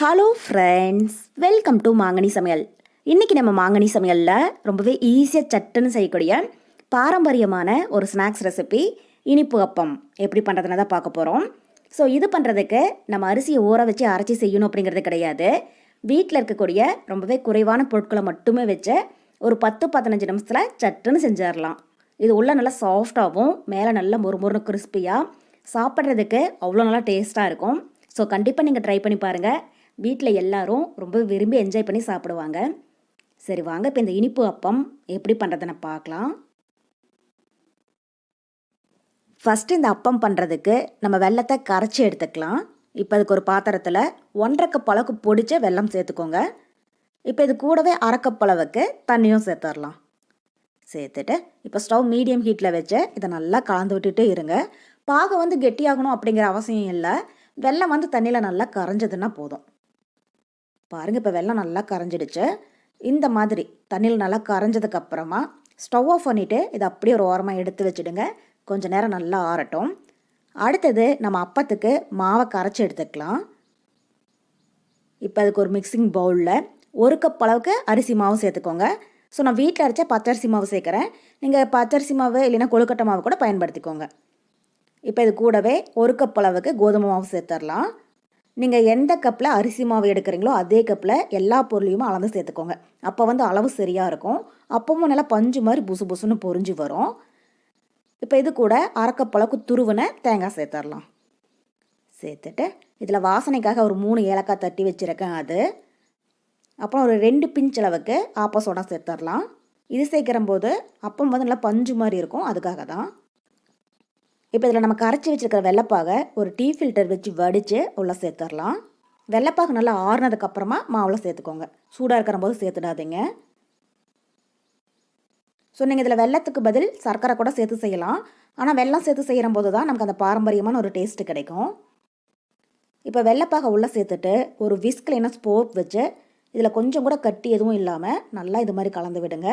Hello friends welcome to மாங்கனி சமையல் இன்றைக்கி நம்ம மாங்கனி சமையலில் ரொம்பவே ஈஸியாக சட்டுன்னு செய்யக்கூடிய பாரம்பரியமான ஒரு ஸ்நாக்ஸ் ரெசிபி இனிப்பு அப்பம். எப்படி பண்ணுறதுன்னு தான் பார்க்க போகிறோம் ஸோ இது பண்ணுறதுக்கு நம்ம அரிசியை ஊற வச்சு அரைச்சி செய்யணும் அப்படிங்கிறது கிடையாது. வீட்டில் இருக்கக்கூடிய ரொம்பவே குறைவான பொருட்களை மட்டுமே வச்சு ஒரு பத்து பதினஞ்சு நிமிஷத்தில் சட்டுன்னு செஞ்சிடலாம். இது உள்ளே நல்லா சாஃப்டாகவும் மேலே நல்லா மொறுமொறுன்னு கிறிஸ்பியாக சாப்பிட்றதுக்கு அவ்வளோ நல்லா டேஸ்ட்டாக இருக்கும். ஸோ கண்டிப்பாக நீங்கள் ட்ரை பண்ணி பாருங்கள் வீட்டில் எல்லாரும் ரொம்ப விரும்பி என்ஜாய் பண்ணி சாப்பிடுவாங்க. சரி வாங்க இப்போ இந்த இனிப்பு அப்பம் எப்படி பண்ணுறதுன்னு பார்க்கலாம். ஃபஸ்ட்டு இந்த அப்பம் பண்ணுறதுக்கு நம்ம வெள்ளத்தை கரைச்சி எடுத்துக்கலாம். இப்போ அதுக்கு ஒரு பாத்திரத்தில் ஒன்றரை கப் அளவுக்கு பொடிச்ச வெல்லம் சேர்த்துக்கோங்க. இப்போ இது கூடவே அரைக்கப் அளவுக்கு தண்ணியும் சேர்த்துடலாம். சேர்த்துட்டு இப்போ ஸ்டவ் மீடியம் ஹீட்டில் வச்சு இதை நல்லா கலந்து விட்டுட்டே இருங்க. பாகம் வந்து கெட்டியாகணும் அப்படிங்கிற அவசியம் இல்லை. வெள்ளம் வந்து தண்ணியில் நல்லா கரைஞ்சதுன்னா போதும். பாருங்கள் இப்போ வெள்ளம் நல்லா கரைஞ்சிடுச்சு. இந்த மாதிரி தண்ணியில் நல்லா கரைஞ்சதுக்கப்புறமா ஸ்டவ் ஆஃப் பண்ணிவிட்டு இதை அப்படியே ஒரு ஓரமாக எடுத்து வச்சுடுங்க. கொஞ்சம் நேரம் நல்லா ஆறட்டும். அடுத்தது நம்ம அப்பத்துக்கு மாவை கரைச்சி எடுத்துக்கலாம். இப்போ அதுக்கு ஒரு மிக்சிங் பவுலில் ஒரு கப் அளவுக்கு அரிசி மாவு சேர்த்துக்கோங்க. ஸோ நான் வீட்டில் அரைச்ச பச்சரிசி மாவு சேர்க்குறேன். நீங்கள் பச்சரிசி மாவு இல்லைன்னா கொழுக்கட்டை மாவு கூட பயன்படுத்திக்கோங்க. இப்போ இது கூடவே ஒரு கப் அளவுக்கு கோதுமை மாவு சேர்த்துடலாம். நீங்கள் எந்த கப்பில் அரிசி மாவு எடுக்கிறீங்களோ அதே கப்பில் எல்லா பொருளையும் அளந்து சேர்த்துக்கோங்க. அப்போ வந்து அளவு சரியாக இருக்கும். அப்பவும் நல்லா பஞ்சு மாதிரி புசு புசுன்னு பொரிஞ்சு வரும். இப்போ இது கூட அரை அளவுக்கு துருவின தேங்காய் சேர்த்துடலாம் சேர்த்துட்டு இதில் வாசனைக்காக ஒரு மூணு ஏலக்காய் தட்டி வச்சுருக்கேன் அது. அப்புறம் ஒரு ரெண்டு பிஞ்ச் அளவுக்கு ஆப்ப சோடா சேர்த்துடலாம் இது சேர்க்கிற போது அப்பம் வந்து நல்லா பஞ்சு மாதிரி இருக்கும். அதுக்காக தான் இப்போ இதில் நம்ம கரைச்சி வச்சுருக்கிற வெள்ளைப்பாகை ஒரு டீ ஃபில்டர் வச்சு வடித்து உள்ளே சேர்த்துடலாம். வெள்ளைப்பாகு நல்லா ஆறுனதுக்கப்புறமா மாவில் சேர்த்துக்கோங்க. சூடாக இருக்கிற போது சேர்த்துடாதீங்க. ஸோ நீங்கள் இதில் வெள்ளத்துக்கு பதில் சர்க்கரை கூட சேர்த்து செய்யலாம். ஆனால் வெள்ளம் சேர்த்து செய்கிற போது தான் நமக்கு அந்த பாரம்பரியமான ஒரு டேஸ்ட்டு கிடைக்கும். இப்போ வெள்ளைப்பாகை உள்ளே சேர்த்துட்டு ஒரு விஸ்கில் என்ன ஸ்போக் வச்சு இதில் கொஞ்சம் கூட கட்டி எதுவும் இல்லாமல் நல்லா இது மாதிரி கலந்து விடுங்க.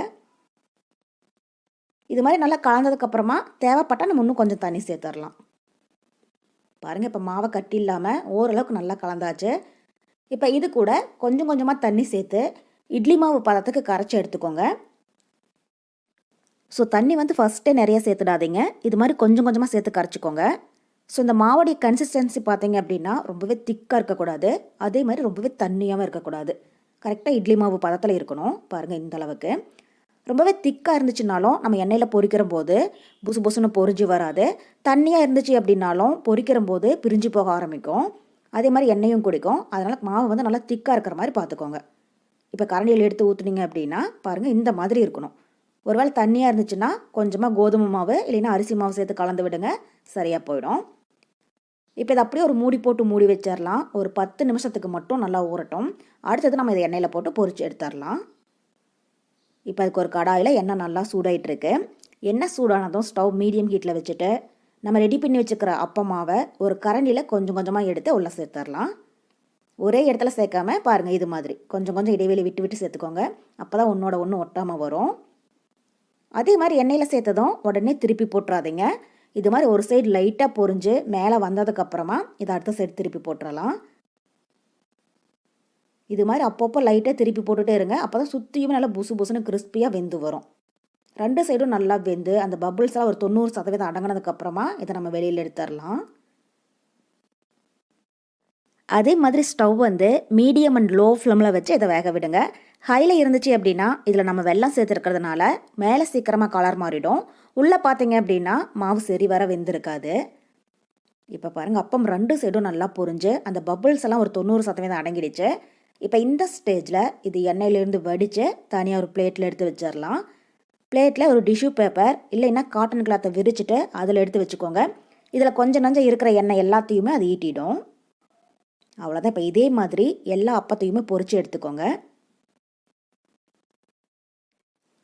இது மாதிரி நல்லா கலந்ததுக்கப்புறமா தேவைப்பட்டால் நம்ம இன்னும் கொஞ்சம் தண்ணி சேர்த்துடலாம். பாருங்கள் இப்போ மாவை கட்டி இல்லாமல் ஓரளவுக்கு நல்லா கலந்தாச்சு. இப்போ இது கூட கொஞ்சம் கொஞ்சமாக தண்ணி சேர்த்து இட்லி மாவு பதத்துக்கு கரைச்சி எடுத்துக்கோங்க. ஸோ தண்ணி வந்து ஃபஸ்ட்டே நிறைய சேர்த்துடாதீங்க. இது மாதிரி கொஞ்சம் கொஞ்சமாக சேர்த்து கரைச்சிக்கோங்க. ஸோ இந்த மாவோடைய கன்சிஸ்டன்சி பார்த்தீங்க அப்படின்னா ரொம்பவே திக்காக இருக்கக்கூடாது. அதே மாதிரி ரொம்பவே தண்ணியாகவும் இருக்கக்கூடாது. கரெக்டாக இட்லி மாவு பதத்தில் இருக்கணும். பாருங்கள் இந்த அளவுக்கு. ரொம்பவே திக்காக இருந்துச்சுனாலும் நம்ம எண்ணெயில் பொறிக்கிற போது புசு புசுன்னு பொரிஞ்சு வராது. தண்ணியாக இருந்துச்சு அப்படின்னாலும் பொறிக்கிற போது பிரிஞ்சு போக ஆரம்பிக்கும். அதே மாதிரி எண்ணெயும் குடிக்கும். அதனால் மாவு வந்து நல்லா திக்காக இருக்கிற மாதிரி பார்த்துக்கோங்க இப்போ கரண்டியில் எடுத்து ஊற்றுனீங்க அப்படின்னா பாருங்கள் இந்த மாதிரி இருக்கணும். ஒருவேளை தண்ணியாக இருந்துச்சுன்னா கொஞ்சமாக கோதுமை மாவு இல்லைன்னா அரிசி மாவு சேர்த்து கலந்து விடுங்க. சரியாக போயிடும். இப்போ இதை அப்படியே ஒரு மூடி போட்டு மூடி வச்சிடலாம் ஒரு பத்து நிமிஷத்துக்கு மட்டும் நல்லா ஊறட்டும். அடுத்தது நம்ம இதை எண்ணெயில் போட்டு பொறிச்சு எடுத்துடலாம் இப்போ அதுக்கு ஒரு கடாயில் எண்ணெய் நல்லா சூடாயிட்டுருக்கு. எண்ணெய் சூடானதும் ஸ்டவ் மீடியம் ஹீட்டில் வச்சுட்டு நம்ம ரெடி பண்ணி வச்சுக்கிற அப்பமாவை ஒரு கரண்டியில் கொஞ்சம் கொஞ்சமாக எடுத்து உள்ளே சேர்த்துடலாம். ஒரே இடத்துல சேர்க்காம பாருங்கள் இது மாதிரி. கொஞ்சம் கொஞ்சம் இடைவெளி விட்டு விட்டு சேர்த்துக்கோங்க. அப்போ தான் ஒன்றோட ஒன்று ஒட்டாமல் வரும். அதே மாதிரி எண்ணெயில் சேர்த்ததும் உடனே திருப்பி போட்டுறாதீங்க. இது மாதிரி ஒரு சைடு லைட்டாக பொரிஞ்சு மேலே வந்ததுக்கப்புறமா இதை அடுத்த சைடு திருப்பி போட்டுடலாம் இது மாதிரி அப்பப்போ லைட்டாக திருப்பி போட்டுகிட்டே இருங்க. அப்போ தான் சுற்றியும் நல்லா புசு புசுன்னு கிறிஸ்பியாக வெந்து வரும். ரெண்டு சைடும் நல்லா வெந்து அந்த பபுள்ஸ்லாம் ஒரு தொண்ணூறு சதவீதம் அடங்கினதுக்கப்புறமா இதை நம்ம வெளியில் எடுத்துடலாம். அதே மாதிரி ஸ்டவ் வந்து மீடியம் அண்ட் லோ ஃப்ளேமில் வச்சு இதை வேக விடுங்க. ஹையில் இருந்துச்சு அப்படின்னா இதில் நம்ம வெள்ளம் சேர்த்துருக்கிறதுனால மேலே சீக்கிரமாக கலர் மாறிடும். உள்ளே பார்த்தீங்க அப்படின்னா மாவு சரி வர வெந்திருக்காது. இப்போ பாருங்கள் அப்பம் ரெண்டு சைடும் நல்லா பொரிஞ்சு அந்த பபுள்ஸ் எல்லாம் ஒரு தொண்ணூறு சதவீதம் அடங்கிடுச்சு. இப்போ இந்த ஸ்டேஜில் இது எண்ணெயிலேருந்து வடித்து தனியாக ஒரு பிளேட்டில் எடுத்து வச்சிடலாம். பிளேட்டில் ஒரு டிஷ்யூ பேப்பர் இல்லைன்னா காட்டன் கிளாத்தை விரிச்சிட்டு அதில் எடுத்து வச்சுக்கோங்க. இதில் கொஞ்சம் நஞ்சம் இருக்கிற எண்ணெய் எல்லாத்தையுமே அது ஈட்டிடும். அவ்வளோதான் இப்போ இதே மாதிரி எல்லா அப்பத்தையுமே பொரித்து எடுத்துக்கோங்க.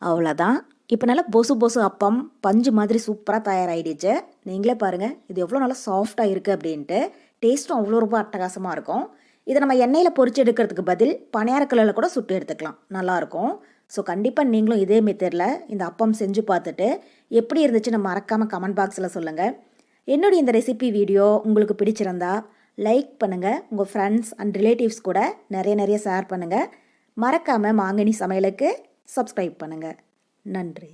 அவ்வளோதான் இப்போ நல்லா பொசு பொசு அப்பம் பஞ்சு மாதிரி சூப்பராக தயாராகிடுச்சு நீங்களே பாருங்கள் இது எவ்வளோ நல்லா சாஃப்டாக இருக்குது அப்படின்ட்டு. டேஸ்ட்டும் அவ்வளோ ரொம்ப அட்டகாசமாக இருக்கும். இதை நம்ம எண்ணெயில் பொறிச்சு எடுக்கிறதுக்கு பதில் பணியாரக்கல்லில் கூட சுட்டு எடுத்துக்கலாம். நல்லாயிருக்கும். ஸோ கண்டிப்பாக நீங்களும் இதே மெத்தடில் இந்த அப்பம் செஞ்சு பார்த்துட்டு எப்படி இருந்துச்சுன்னு மறக்காமல் கமெண்ட் பாக்ஸில் சொல்லுங்கள் என்னுடைய இந்த ரெசிபி வீடியோ உங்களுக்கு பிடிச்சிருந்தா லைக் பண்ணுங்கள் உங்கள் ஃப்ரெண்ட்ஸ் அண்ட் ரிலேட்டிவ்ஸ் கூட நிறைய நிறைய ஷேர் பண்ணுங்கள் மறக்காமல் மாங்கனி சமையலுக்கு சப்ஸ்கிரைப் பண்ணுங்கள் நன்றி.